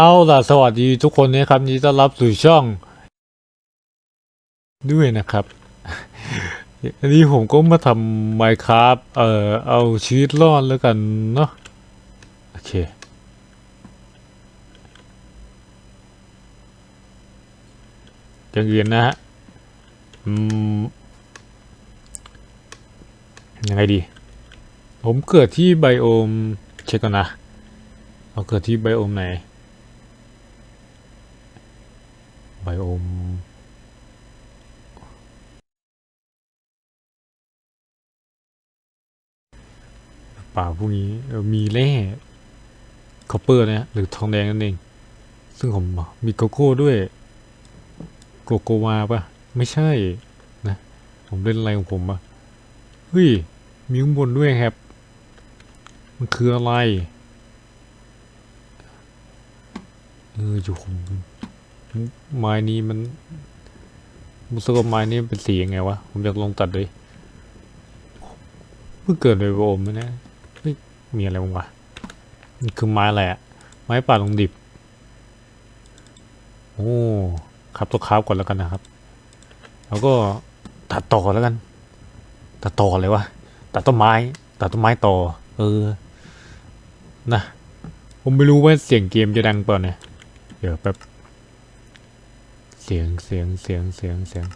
เอาล่ะสวัสดีทุกคนนะครับยินดีต้อนรับสู่ช่อง ด้วยนะครับ อันนี้ผมก็มาทำไมครับเอ่อเอาชีวิตรอดแล้วกันเนาะโอเค อย่างอื่นนะฮะอืมยังไงดี ผมเกิดที่ไบโอม เช็คก่อนนะ เอาเกิดที่ไบโอมไหน ไบโอมป่าพวกนี้มีแร่คอปเปอร์นะฮะหรือทองแดงนั่นเอง ซึ่งผมมีโกโก้ด้วย โกโกวาปะไม่ใช่นะ ผมเล่นอะไรของผมอะเฮ้ย มีข้างบนด้วยครับ มันคืออะไร เอออยู่ผม ไม้นี้มันมุสกไม้นี้เป็นสียังไงวะ ผมอยากลองตัดเลยเพิ่งเกิดในโอมนะเนี่ยเฮ้ยมีอะไรบ้างวะมันคือไม้อะไรอะไม้ป่าลงดิบ โอ้ครับตัวคราฟก่อนแล้วกันนะครับ แล้วก็ตัดต่อแล้วกัน ตัดต่อเลยวะตัดต้นไม้ ตัดต้นไม้ต่อ เออ นะ ผมไม่รู้ว่าเสียงเกมจะดังเปล่าเนี่ย เดี๋ยวแป๊บ เสียงเสียงเสียงเสียงเสียง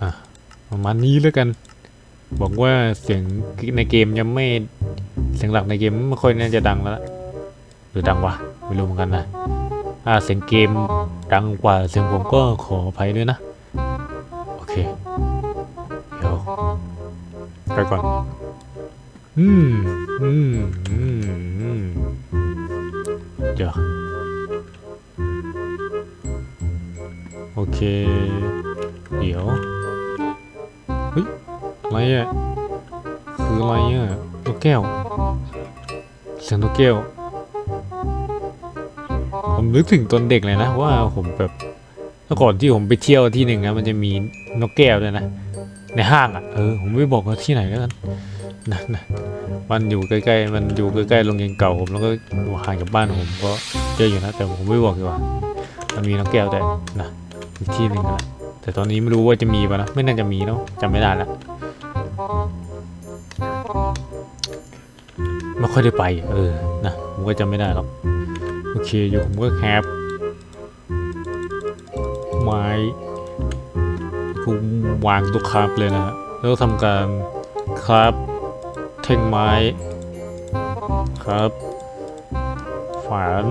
อะประมาณนี้แล้วกัน บอกว่าเสียงในเกมยังไม่เสียงหลักในเกมไม่ค่อยน่าจะดังแล้วหรือดังวะไม่รู้เหมือนกันนะอ่าเสียงเกมดังกว่าเสียงผมก็ขออภัยด้วยนะ โอเค เดี๋ยวไปก่อนอืมอืมอืมอืมเดี๋ยว เค เดี๋ยว เฮ้ย อะไรอะ คืออะไรอะนกแก้ว เสียงนกแก้ว ผมนึกถึงตอนเด็กเลยนะ ว่าผมแบบเมื่อก่อนที่ผมไปเที่ยวที่หนึ่งนะมันจะมีนกแก้วด้วยนะ ในห้างอะ เออ ผมไม่บอกว่าที่ไหนแล้วกันนะนะมันอยู่ใกล้ๆ มันอยู่ใกล้ๆ โรงเรียนเก่าผมแล้วก็อยู่ห่างจากบ้านผมก็เจออยู่นะ แต่ผมไม่บอกดีกว่า มันมีนกแก้วแต่นะ อีกที่หนึ่งนะแต่ตอนนี้ไม่รู้ว่าจะมีป่ะนะไม่น่าจะมีเนาะจำไม่ได้ละไม่ค่อยได้ไป เออนะผมก็จำไม่ได้หรอกโอเคอยู่ผมก็แคปไม้กูวางตัวคราฟเลยนะฮะแล้วทำการคราฟแท่งไม้ครับฝาน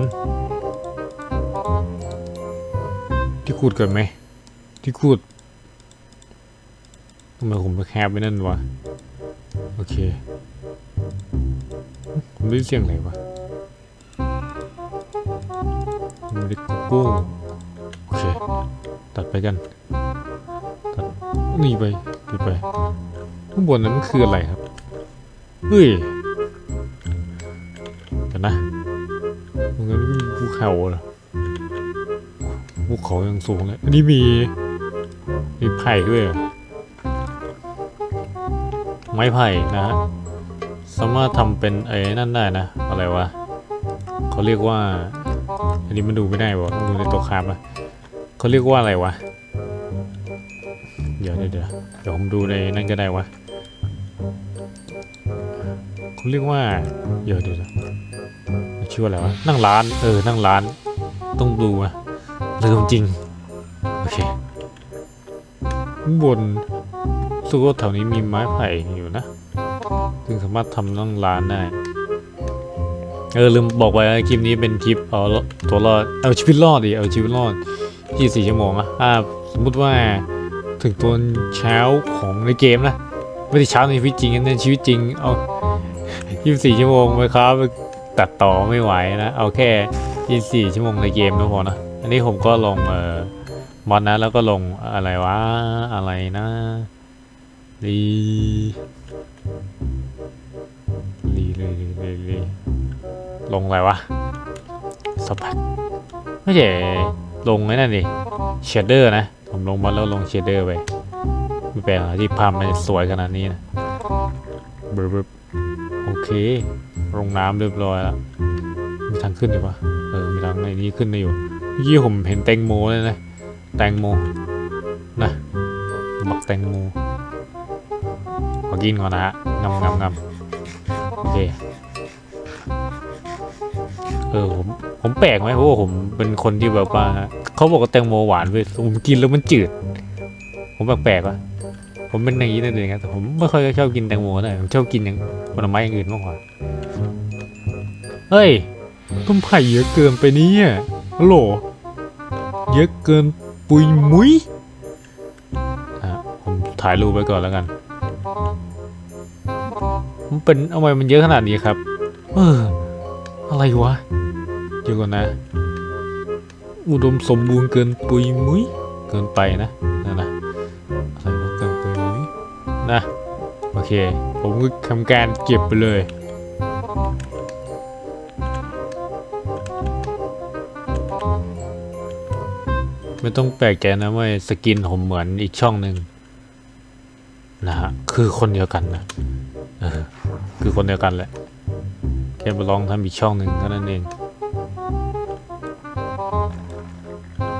ขูดกันไหม ที่ขูดทำไมผมแคปไปนั่นวะ โอเค ผมได้เสียงอะไรวะไม่ได้กู้โอเค ตัดไปกัน ตัดนี่ไปนี่ไป ข้างบนนั้นมันคืออะไรครับเฮ้ยเดี๋ยวนะตรงนั้นมีภูเขาเหรอ เขายังสูงเลย อันนี้มี มีไผ่ด้วย ไม้ไผ่นะฮะ สามารถทำเป็นไอ้นั่นได้นะ อะไรวะ เขาเรียกว่า อันนี้มันดูไม่ได้วะต้องดูในตัวคราฟนะเขาเรียกว่าอะไรวะเดี๋ยวเดี๋ยวเดี๋ยวเดี๋ยวผมดูในนั่นก็ได้วะเขาเรียกว่า เดี๋ยวเดี๋ยวเชื่ออะไรวะ นั่งร้าน เออ นั่งร้าน ต้องดูอะ ลืมจริง โอเคบนรู้สึกว่าแถวนี้มีไม้ไผ่อยู่นะ ซึ่งสามารถทำนั่งร้านได้ เออลืมบอกไปว่าคลิปนี้เป็นคลิปเอาตัวรอด เอาชีวิตรอดดิ เอาชีวิตรอด24ชั่วโมงอะอ่าสมมติว่าถึงตอนเช้าของในเกมนะ ไม่ได้เช้าในชีวิตจริงนะชีวิตจริง เอา24ชั่วโมงไปครับ ตัดต่อไม่ไหวนะ เอาแค่24ชั่วโมงในเกมก็พอนะ อันนี้ผมก็ลงเอ่อมอดนะแล้วก็ลงอะไรวะอะไรนะรีรีรีรีรีลงอะไรวะสปักไม่ใช่ลงไอ้นั่นดิเชดเดอร์นะ ผมลงมาแล้วลงเชดเดอร์ไปไม่แปลกที่ภาพมันสวยขนาดนี้นะบึบโอเคลงน้ำเรียบร้อยแล้วมีทางขึ้นอยู่ปะเออมีทางในนี้ขึ้นได้อยู่ เมื่อกี้ผมเห็นแตงโมเลยนะ แตงโม นะบักแตงโมขอกินก่อนนะฮะงำงำงำโอเค เออ ผม ผมแปลกไหมเพราะว่าผมเป็นคนที่แบบว่าเขาบอกว่าแตงโมหวานเว้ยผมกินแล้วมันจืด ผมแปลกๆวะผมเป็นอย่างนี้นั่นเองครับแต่ผมไม่ค่อยชอบกินแตงโมเท่าไหร่ผมชอบกินอย่างผลไม้อย่างอื่นมากกว่า เฮ้ยต้นไผ่เยอะเกินไปนี่ยฮัลโหล เยอะเกินปุยมุ้ยอะผมถ่ายรูปไปก่อนแล้วกัน มันเป็นทำไมมันเยอะขนาดนี้ครับ เออ อะไรวะเดี๋ยวก่อนนะ อุดมสมบูรณ์เกินปุยมุ้ยเกินไปนะนะนนะอะไรวะเกินไปมุ้ยนะ โอเค ผมก็ทำการเก็บไปเลย ไม่ต้องแปลกใจนะว่าสกินผมเหมือนอีกช่องหนึ่งนะฮะคือคนเดียวกันนะออคือคนเดียวกันแหละแค่ไปลองทำอีกช่องหนึ่งเท่านั้นเอง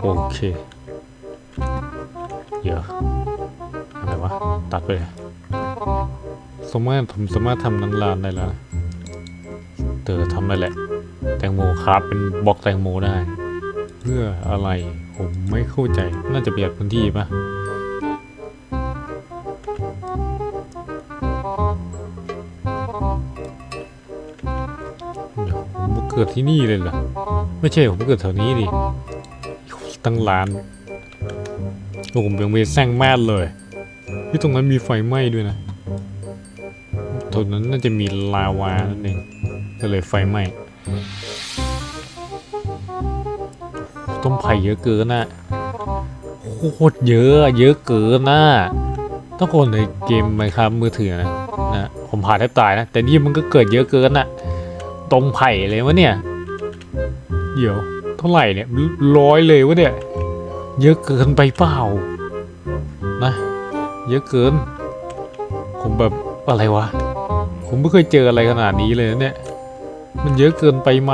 โอเคเดี๋ยอะไรวะ ตัดไปเลยสามารถผมสามารถทำนังลานได้แล้วเตอทำได้แหละ แตงโมครับเป็นบล็อกแตงโมได้ เพื่ออะไร ผมไม่เข้าใจ น่าจะประหยัดพื้นที่ปะเดี๋ยวผมเกิดที่นี่เลยเหรอ ไม่ใช่ผมเกิดแถวนี้ดิ ตั้งล้านโอ้ผมยังไม่แซงแม่เลย ที่ตรงนั้นมีไฟไหม้ด้วยนะตรงนั้นน่าจะมีลาวานั่นเองก็เลยไฟไหม้ ต้นไผ่เยอะเกินนะโคตรเยอะเยอะเกินนะถ้าคนในเกมไมครับมือถือนะนะผมผ่านแทบตายนะ แต่นี่มันก็เกิดเยอะเกินนะตรงไผ่เลยวะเนี่ย เดี๋ยวเท่าไหร่เนี่ยร้อยเลยวะเนี่ย เยอะเกินไปเปล่านะ เยอะเกิน ผมแบบอะไรวะ ผมไม่เคยเจออะไรขนาดนี้เลยนะเนี่ย มันเยอะเกินไปไหม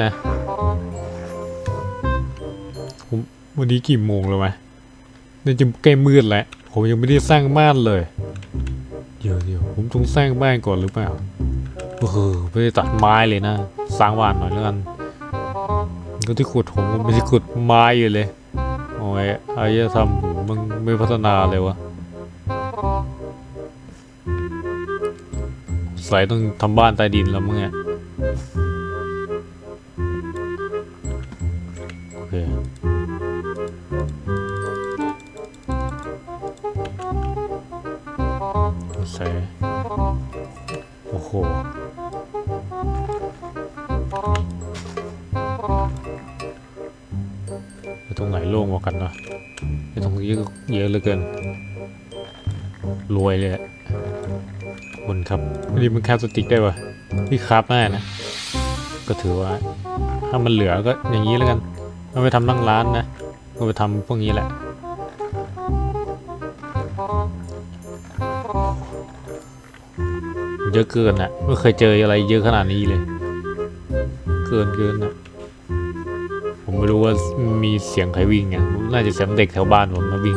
นะ วันนี้กี่โมงแล้ววะเนี่ยจะใกล้มืดแล้ว ผมยังไม่ได้สร้างบ้านเลย เดี๋ยวเดี๋ยวผมต้องสร้างบ้านก่อนหรือเปล่าเออไม่ได้ตัดไม้เลยนะ สร้างบ้านหน่อยแล้วกัน ก็ที่ขุดผมก็ไม่ได้ขุดไม้อยู่เลย โอ้ยอารยธรรมผมมันไม่พัฒนาเลยวะสายต้องทำบ้านใต้ดินแล้วมั้งเนี่ย รวยเลยบนครับไม่ดีมันแคปสติกได้ปะพี่ครับแน่นะ ก็ถือว่า ถ้ามันเหลือก็อย่างนี้แล้วกันเอาไปทำนั่งร้านนะเอาไปทำพวกนี้แหละเยอะเกินอะไม่เคยเจออะไรเยอะขนาดนี้เลย เกินเกินอะผมไม่รู้ว่ามีเสียงใครวิ่งไงน่าจะเสียงเด็กแถวบ้านผมมาวิ่ง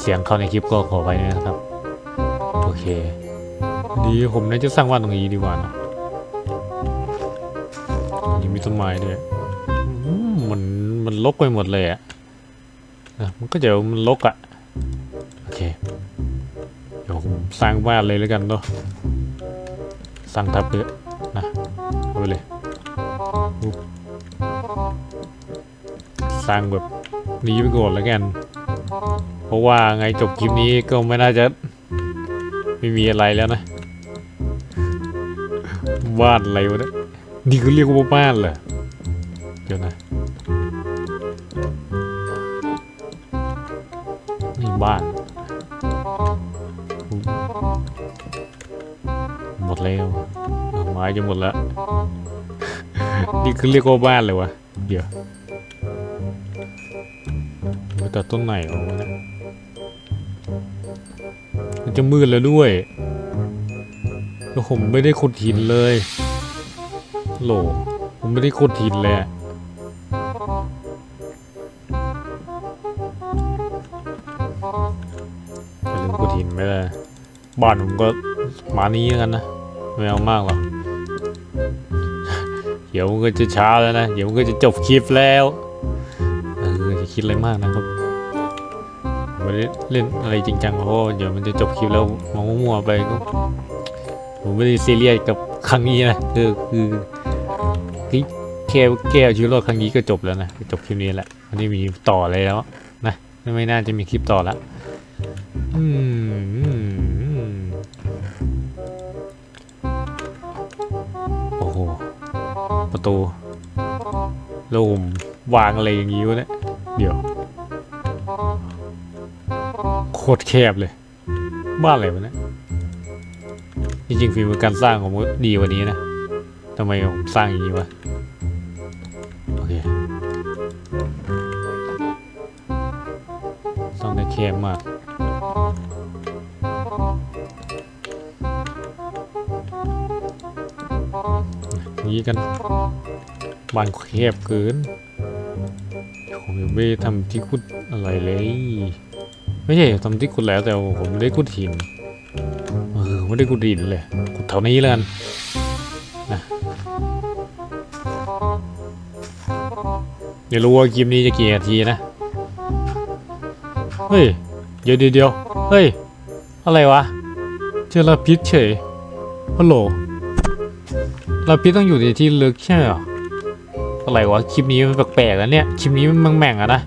เสียงเข้าในคลิปก็ขอไปนะครับ โอเค ดีผมน่าจะสร้างบ้านตรงนี้ดีกว่านะนี่มีต้นไม้ด้วยมมันมันลกไปหมดเลยอะนะมันก็จะมันลกอะโอเค เดี๋ยวผมสร้างบ้านเลยแล้วกันเนาะสร้างทับเลยนะเอาไปเลยสร้างแบบนี้ไปก่อนแล้วกัน เพราะว่าไงจบคลิปนี้ก็ไม่น่าจะไม่มีอะไรแล้วนะบ้านอะไรวะเนี่ยนี่คือเรียกว่าบ้านเหรอเดี๋ยวนะนี่บ้านหมดแล้วไม้จะหมดแล้ว นี่คือเรียกว่าบ้านเลยวะเดี๋ยวไปตัดต้นไหนออกวะเนี่ยมัน จะมืดแล้วด้วยแล้วผมไม่ได้ขุดหินเลยโหลผมไม่ได้ขุดหินเลยอะอย่าลืมขุดหินไม่ได้บ้านผมก็มานี้กันนะไม่เอามากหรอกเดี๋ยวมันก็จะช้าแล้วนะ เดี๋ยวมันก็จะจบคลิปแล้ว เอออย่าคิดอะไรมากนะครับ ไม่ได้เล่นอะไรจริงจังเพราะเดี๋ยวมันจะจบคลิปแล้วมองมั่วๆไปก็ผมไม่ได้ซีเรียสกับครั้งนี้นะคือคือคือแค่แก้ชีวิตรอดครั้งนี้ก็จบแล้วนะจบคลิปนี้แหละมันไม่มีต่ออะไรแล้วนะไม่น่าจะมีคลิปต่อละอืมโอ้โหประตูแล้วผมวางอะไรอย่างงี้วะเนี่ยเดี๋ยว ตรแคบเลย บ้านอะไรวะเนี่ยจริงๆฝีมือการสร้างผมก็ดีกว่านี้นะทำไมผมสร้างอย่างนี้วะโอเคต้องได้แคบมากนี้กันบ้านแคบเกินผมยังไม่ทำที่คุดอะไรเลย ไม่ใช่ทำที่ขุดแล้วแต่ผมไม่ได้ขุดหินเออไม่ได้ขุดหินเลยขุดแถวนี้แล้วกันนะเดี๋ยวรู้ว่าคลิปนี้จะกี่นาทีนะ เฮ้ย เดี๋ยวเดี๋ยวเฮ้ย อะไรวะ เจอลาพิษเฉยฮัลโหลลาพิษต้องอยู่ในที่ลึกใช่ไหมออะไรวะ คลิปนี้มันแปลกๆแล้วเนี่ย คลิปนี้มันแม่งๆอะนะ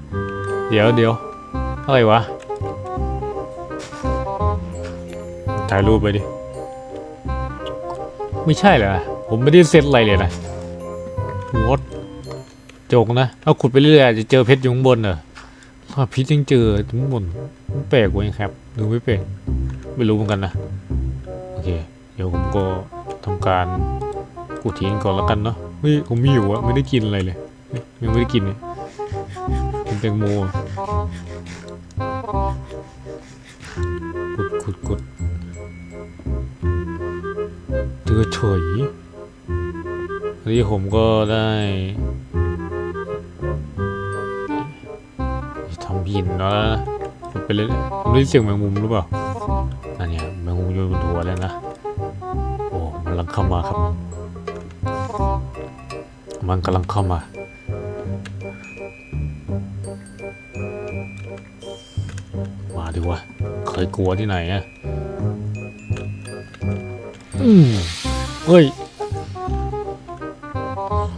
เดี๋ยวเดี๋ยวอะไรวะ ถ่ายรูปไปดิ ไม่ใช่เหรอ ผมไม่ได้เซตอะไรเลยนะวอดจกนะ เอาขุดไปเรื่อยๆอาจจะเจอเพชรอยู่ข้างบนเหรอถ้าพิษยังเจอถึงบนมันแปลกกว่าเองครับดูไม่เป็นไม่รู้เหมือนกันนะ โอเค เดี๋ยวผมก็ทำการกูทิ้งก่อนแล้วกันเนาะเฮ้ยผมมีอยู่อะไม่ได้กินอะไรเลยเฮ้ยยังไม่ได้กินเลยกินแตงโม เจอเฉยอันนี้ผมก็ได้ทำหินแล้วนะไปเล่นผมได้ยินเสียงแมงมุมหรือเปล่าอันเนี้ยแมงมุมอยู่บนหัวแล้วนะ โอ้มันกำลังเข้ามาครับ มันกำลังเข้ามามาดิวะเคยกลัวที่ไหนอะ เฮ้ย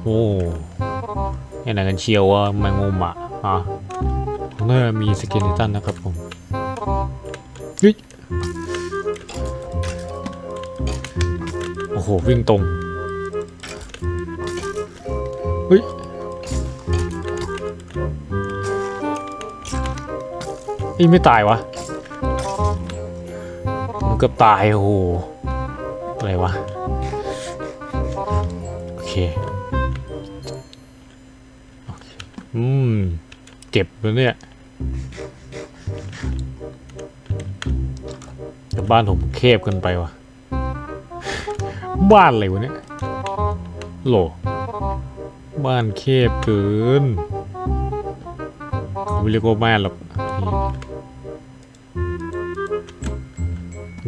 โอ้ยังไงกันเชียวว่าแมงมุมอะอะตรงนั้มีสเกินตันนะครับผมเฮ้ยโอ้โห วิ่งตรง เฮ้ยไอ้ไม่ตายวะผมเกือบตาย โอ้โห อะไรวะ โอเค อืม เจ็บแล้วเนี่ยแต่บ้านผมเคบเกันไปวะบ้านอะไรวะเนี่ยโหล บ้านเคบเกินเขาไม่เรียกว่าบ้านหรอก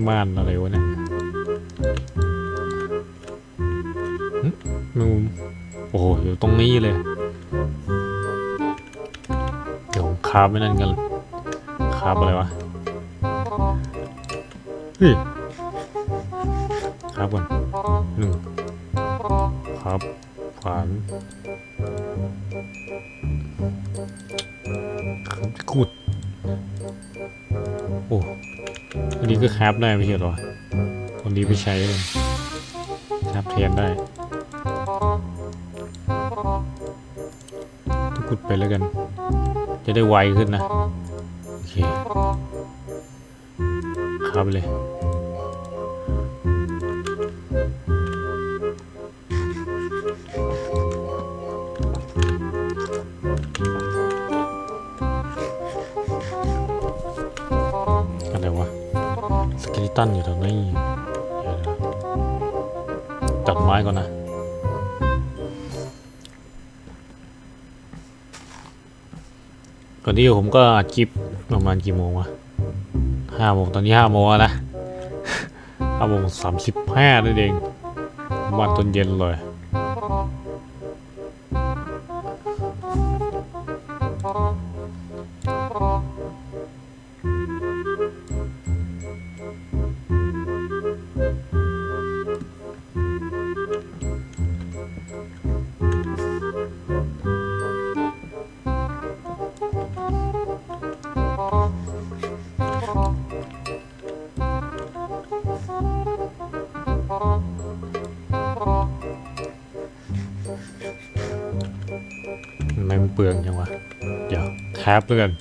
บ้านอะไรวะเนี่ย อยู่ตรงนี้เลย เดี๋ยวคาบไม่นั่นกันคาบอะไรวะเฮ้ยคาบก่อนหนึ่งครับขวานครับกุดโอ้อันนี้ก็คาบได้ไม่ใช่หรอวันนี้ไปใช้เลยคาบแทนได้ ไปแล้วกัน จะได้ไวขึ้นนะ โอเคครับไปเลยอะไรวะ สเกลิตันอยู่ตรงนี้ตัดไม้ก่อนนะ ตอนนี้ผมก็อัดคลิปประมาณกี่โมงวะห้าโมงตอนนี้ห้าโมงนะห้าโมงสามสิบห้านั่นเองประมาณตอนเย็นเลย ดี๋ยวแคปแล้วกัน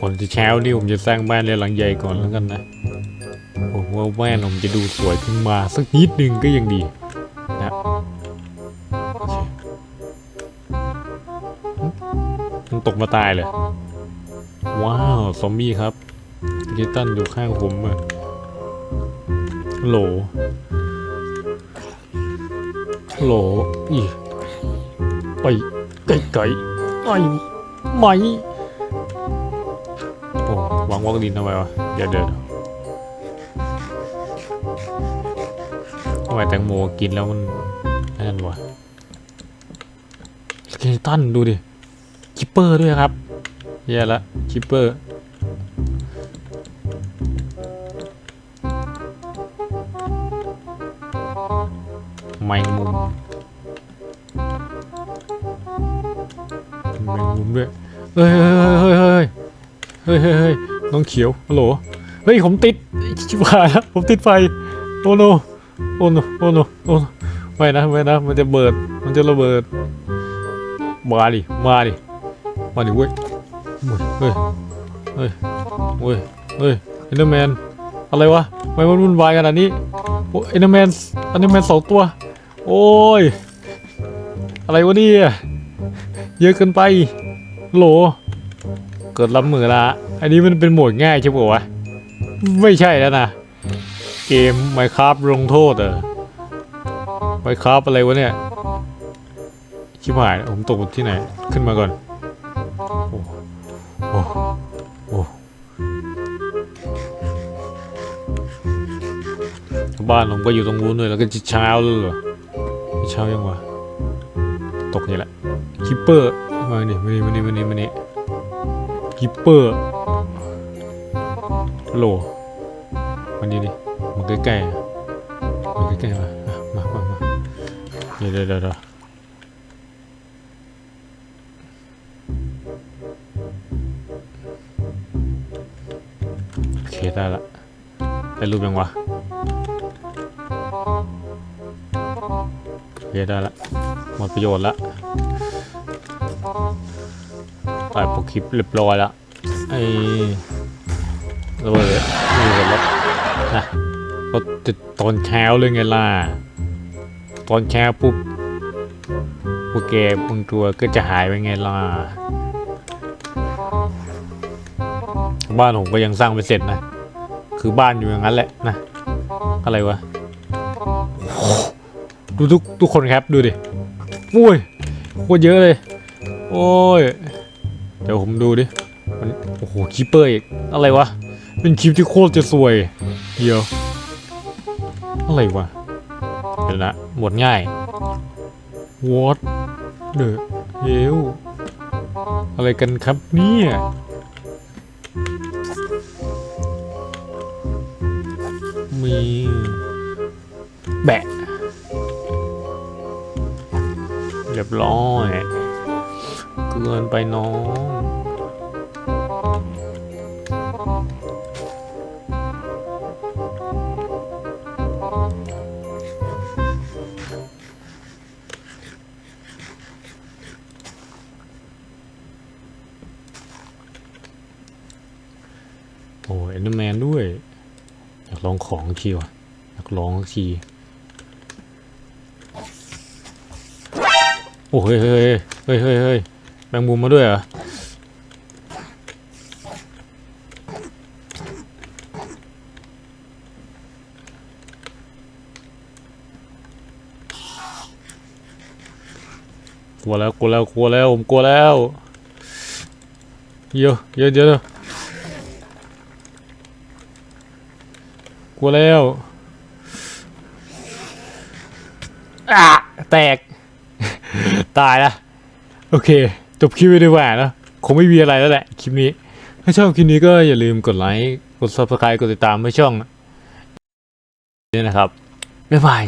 คนที่เช้านี่ผมจะสร้างบ้านเรือนหลังใหญ่ก่อนแล้วกันนะผมว่าบ้านผมจะดูสวยขึ้นมาสักนิดนึงก็ยังดีนะโอเคมันตกมาตายเลยว้าวซอมบี้ครับกิตันอยู่ข้างผมอะโหลโหลอีไปไก่ไก่ไอ้ ไหมโอ้วางวอกดินทำไมวะอย่าเดินทำไมแตงโมกินแล้วมันนั่นวะสเกลตันดูดิคิปเปอร์ด้วยครับแย่ละคิปเปอร์ แมงมุมด้วย เฮ้ยเฮ้ยเฮ้ยเฮ้ยเฮ้ยเฮ้ยน้องเขียวฮัลโหล เฮ้ยผมติดชิบหายแล้วผมติดไฟ โอ้โนโอ้โนโอ้โนโอ้โนไม่นะไม่นะ มันจะเบิด มันจะระเบิด มาดิ มาดิ มาดิเว้ย เฮ้ย เฮ้ย เฮ้ย เฮ้ยเอ็นเดอร์แมน อะไรวะทำไมมันวุ่นวายขนาดนี้โอ้เอ็นเดอร์แมนเอ็นเดอร์แมนสองตัว โอ้ย อะไรวะเนี่ย เยอะเกินไป โหล เกิดรับมือละ อันนี้มันเป็นโหมดง่ายใช่ปะวะ ไม่ใช่แล้วนะ เกม Minecraft ลงโทษเหรอ Minecraft อะไรวะเนี่ย ชิบหายผมตกที่ไหน ขึ้นมาก่อน โอ้โอ้โอ้บ้านผมก็อยู่ตรงนู้นเลยแล้วก็จะเช้าแล้วเหรอเช้ายังวะ ตกนี่แหละ คิปเปอร์มานี่มานี่มานี่มานี่มานี่คิปเปอร์โหลมันนี่ดิมันใกล้ๆอะมันใกล้ๆมาอะมามามาเดี๋ยวเดี๋ยวเดี๋ยวเดี๋ยวโอเคได้ละได้รูปยังวะโอเคได้ละหมดประโยชน์ละ ตัดโปคลิปเรียบร้อยแล้วไอ้ระเบิดมีระเบิดรถนะรถติดตอนเช้าเลยไงล่ะ ตอนเช้าปุ๊บพวกแกบางตัวก็จะหายไปไงล่ะ บ้านผมก็ยังสร้างไม่เสร็จนะ คือบ้านอยู่อย่างนั้นแหละนะ อะไรวะ ดูทุกทุกคนครับดูดิ โอ้ยโคตรเยอะเลย โอ้ย เดี๋ยวผมดูดิ มัน โอ้โหคีเปอร์อีก อะไรวะ เป็นคลิปที่โคตรจะสวย เดี๋ยว อะไรวะ เดี๋ยวนะหมดง่าย what the hell อะไรกันครับเนี่ยมีแบะเรียบร้อย เกินไปน้องโอ้เอ็นเดอร์แมนด้วย อยากลองของทีว่ะ อยากลองทีโอ้เฮ้ยเฮ้ยเฮ้ยเฮ้ย แมงมุมมาด้วยเหรอกลัวแล้วกลัวแล้วกลัวแล้วผมกลัวแล้วเดี๋ยวเดี๋ยวเดี๋ยกลัวแล้วอะแตก ตายละโอเค จบคลิปไปดีกว่านะคงไม่มีอะไรแล้วแหละคลิปนี้ ถ้าชอบคลิปนี้ก็อย่าลืมกดไลค์กด subscribe กดติดตามให้ช่องนี่นะครับบ๊ายบาย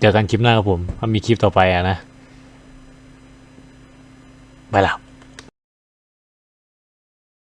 เจอกันคลิปหน้าครับผมถ้ามีคลิปต่อไปอะนะ ไปแล้ว